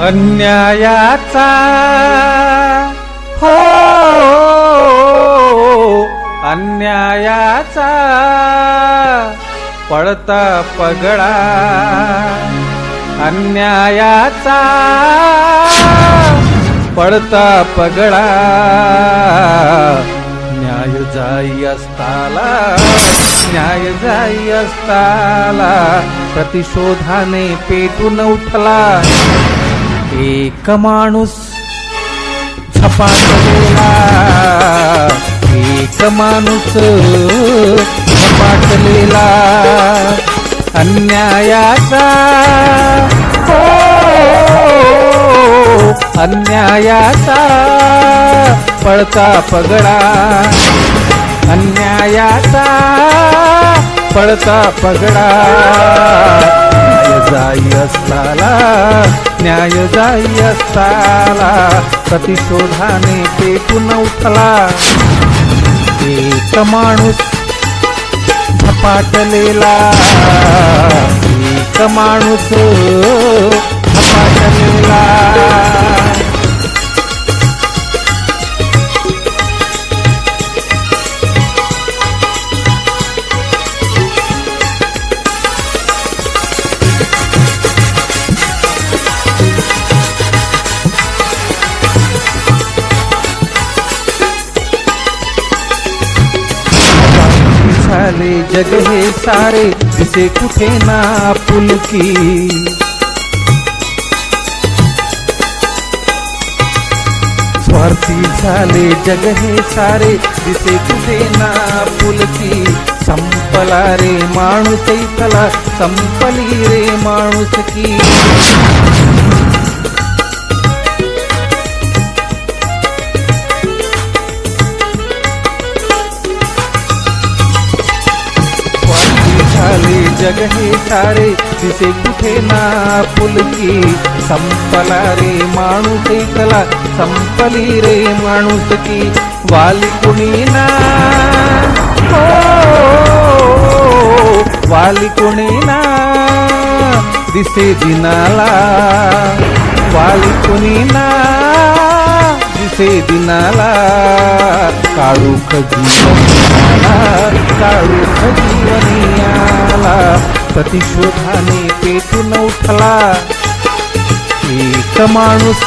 अन्यायाचा. हो अन्यायाचा. पळता पगडा. अन्यायाचा. पळता पगडा. न्याय जाई असताला. न्याय जाई असताला. प्रतिशोधाने पेटून उठला. एक माणूस झपाटलेला. एक माणूस झपाटलेला. अन्यायाचा. हो अन्यायाचा. पळता पगडा. अन्यायाचा. पळता पगडा. जाई असताला. न्याय जाई असताला प्रतिशोधाने पेटून उठला. एक माणूस झपाटलेला एक माणूस झपाटलेला. झाले जग हे सारे दिसे कुठे ना पुलकी स्वार्थी झाले जग हे सारे दिसे कुठे ना पुलकी संपला रे माणूस इथला संपली रे माणूस की। झाले जग हे सारे दिसे कुठे ना पुलकी संपला रे माणूस कला संपली रे माणूस की. वाली कुणी ना? हो, वाली कुणी ना? दिसे दिनाला. वाली कुणी ना? दिसे दिनाला. काळूख जीवनाला काळूख जीवनियाला प्रतिशोधाने पेटून उठला एक माणूस